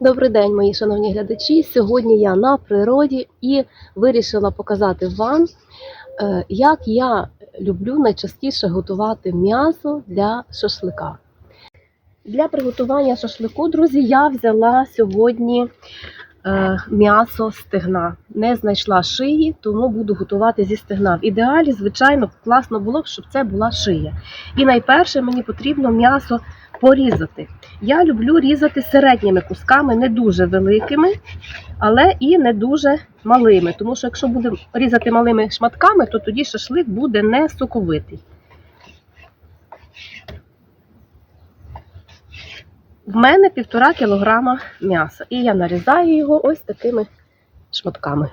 Добрий день, мої шановні глядачі. Сьогодні я на природі і вирішила показати вам, е, як я люблю найчастіше готувати м'ясо для шашлика. Для приготування шашлику, друзі, я взяла сьогодні е, м'ясо стегна. Не знайшла шиї, тому буду готувати зі стегна. В ідеалі, звичайно, класно було б, щоб це була шия. І найперше мені потрібно м'ясо порізати. Я люблю різати середніми кусками, не дуже великими, але і не дуже малими. Тому що якщо будемо різати малими шматками, то тоді шашлик буде не соковитий. В мене півтора кілограма м'яса, і я нарізаю його ось такими шматками.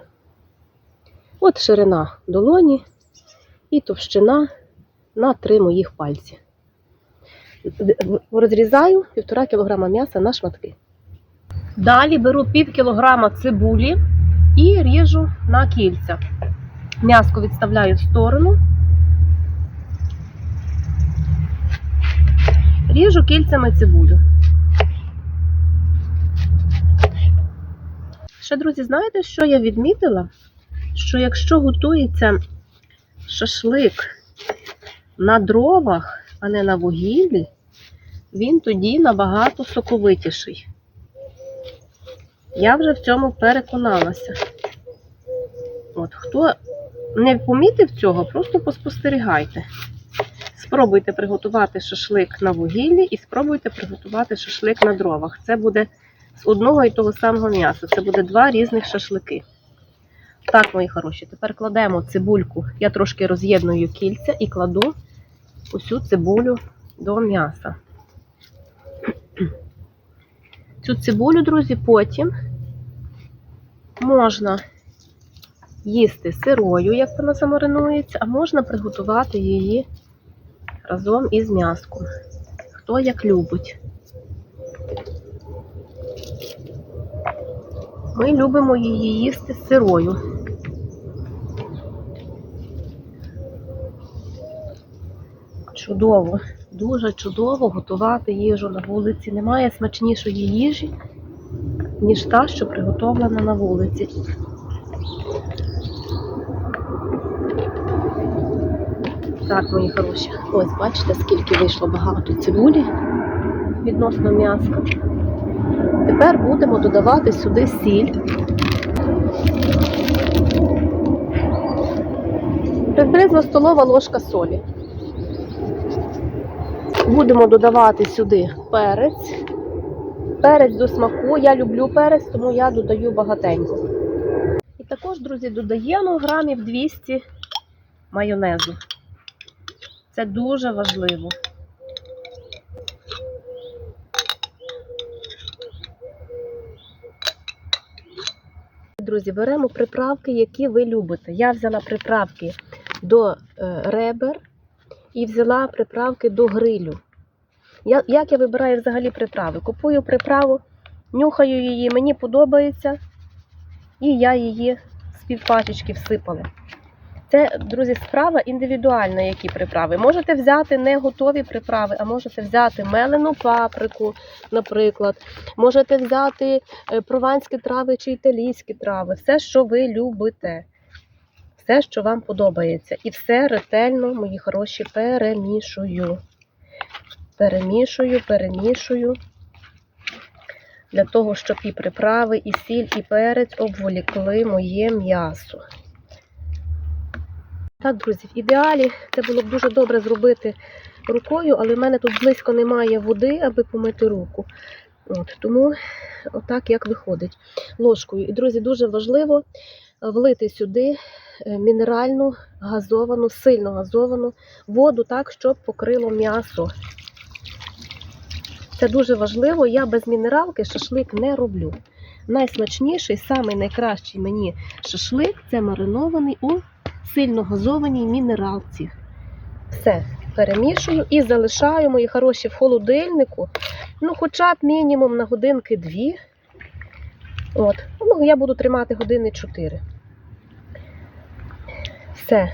От ширина долоні і товщина на три моїх пальці. Розрізаю півтора кілограма м'яса на шматки. Далі беру пів кілограма цибулі і ріжу на кільця. М'яско відставляю в сторону. Ріжу кільцями цибулю. Ще, друзі, знаєте, що я відмітила? Що якщо готується шашлик на дровах, а не на вугіллі, він тоді набагато соковитіший. Я вже в цьому переконалася. От, хто не помітив цього, просто поспостерігайте. Спробуйте приготувати шашлик на вугіллі і спробуйте приготувати шашлик на дровах. Це буде з одного і того самого м'яса. Це буде два різних шашлики. Так, мої хороші, тепер кладемо цибульку. Я трошки роз'єдную кільця і кладу усю цибулю до м'яса. Цю цибулю, друзі, потім можна їсти сирою, як вона замаринується, а можна приготувати її разом із м'яском. Хто як любить. Ми любимо її їсти сирою. Чудово, дуже чудово готувати їжу на вулиці. Немає смачнішої їжі, ніж та, що приготовлена на вулиці. Так, мої хороші, ось бачите, скільки вийшло багато цибулі відносно м'яска. Тепер будемо додавати сюди сіль. Приблизно столова ложка солі. Будемо додавати сюди перець. Перець до смаку. Я люблю перець, тому я додаю багатенько. І також, друзі, додаємо грамів 200 майонезу. Це дуже важливо. Друзі, беремо приправки, які ви любите. Я взяла приправки до е, ребер і взяла приправки до грилю. Я, як я вибираю взагалі приправи? Купую приправу, нюхаю її, мені подобається, і я її з півпачечки всипала. Це, друзі, справа індивідуальна, які приправи. Можете взяти не готові приправи, а можете взяти мелену паприку, наприклад. Можете взяти е, прованські трави чи італійські трави. Все, що ви любите. Все, що вам подобається. І все ретельно, мої хороші, перемішую. Перемішую, перемішую. Для того, щоб і приправи, і сіль, і перець обволікли моє м'ясо. Так, друзі, в ідеалі це було б дуже добре зробити рукою, але в мене тут близько немає води, аби помити руку. От, Тому отак як виходить ложкою. І, друзі, дуже важливо влити сюди е, мінеральну, газовану, сильно газовану воду так, щоб покрило м'ясо. Це дуже важливо. Я без мінералки шашлик не роблю. Найсмачніший, самий найкращий мені шашлик це маринований у сильно газованій мінералці. Все, перемішую і залишаю мої хороші в холодильнику. Ну, хоча б мінімум на годинки дві. От. Ну, я буду тримати години 4. Все,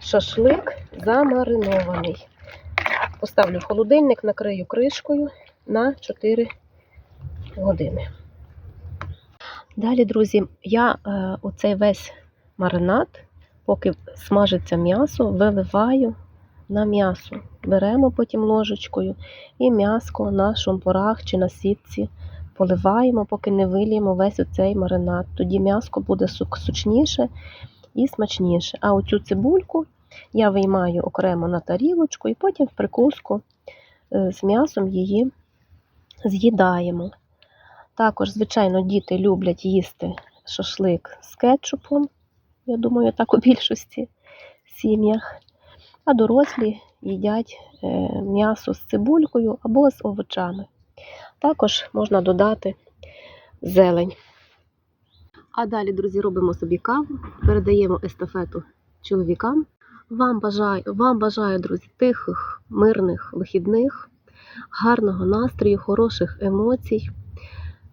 шашлик замаринований. Поставлю в холодильник, накрию кришкою на 4 години. Далі, друзі, я е, оцей весь маринад, поки смажиться м'ясо, виливаю на м'ясо. Беремо потім ложечкою і м'яско на шампурах чи на сітці поливаємо, поки не виліємо весь оцей маринад. Тоді м'яско буде сочніше і смачніше. А оцю цибульку я виймаю окремо на тарілочку і потім в прикуску е, з м'ясом її з'їдаємо. Також, звичайно, діти люблять їсти шашлик з кетчупом. Я думаю, так у більшості сім'ях. А дорослі їдять е, м'ясо з цибулькою або з овочами. Також можна додати зелень. А далі, друзі, робимо собі каву, передаємо естафету чоловікам. Вам бажаю, вам бажаю, друзі, тихих, мирних вихідних, гарного настрою, хороших емоцій,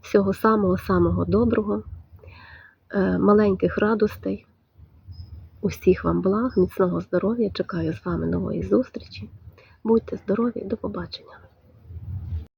всього самого-самого доброго, е, маленьких радостей. Усіх вам благ, міцного здоров'я. Чекаю з вами нової зустрічі. Будьте здорові, до побачення.